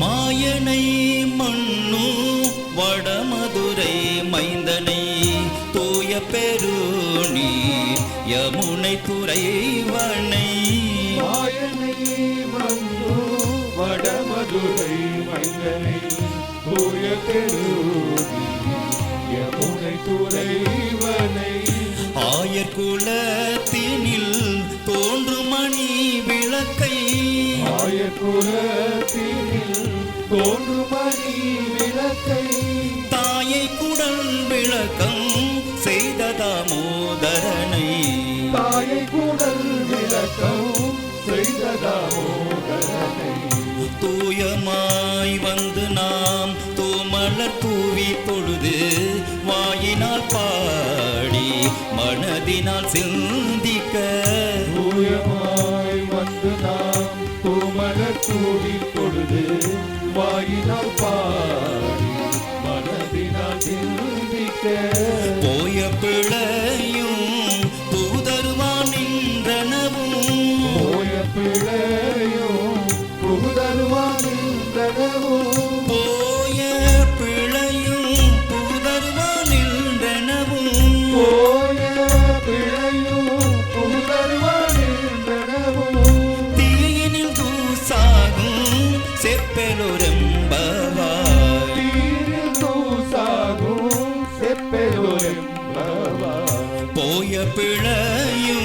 மாயனை மண்ணு வடமதுரை மைந்தனை தூய பெருநீ யமுனை துறைவனை. மாயனை வந்து வடமதுரை மைந்தனை தூய பெருவி யமுனை துறைவனை. ஆயர்குலத்தினில் தோன்றும் மணி விளக்கை. ஆயக்குலத்தினில் தோன்றுமணி விளக்கை தாயை குடல் விளக்கம் செய்த தாமோதரனை தாயை கூடல் விளக்கம் செய்த தாமோதரனை தூயமாய் வந்து நாம் தூமலர் தூவி பொழுது வாயினால் பாடி மனதினால் சிந்திக்க. தூயமாய் வந்து நாம் தூமல தூவி வாயினால் ಸೆಪ್ಪೆಲುರೆಂಬವಾರಿ ಸಾಗು ಸೆಪ್ಪೆಲುರೆಂಬವ ಪೋಯ ಪಿಳೆಯೂ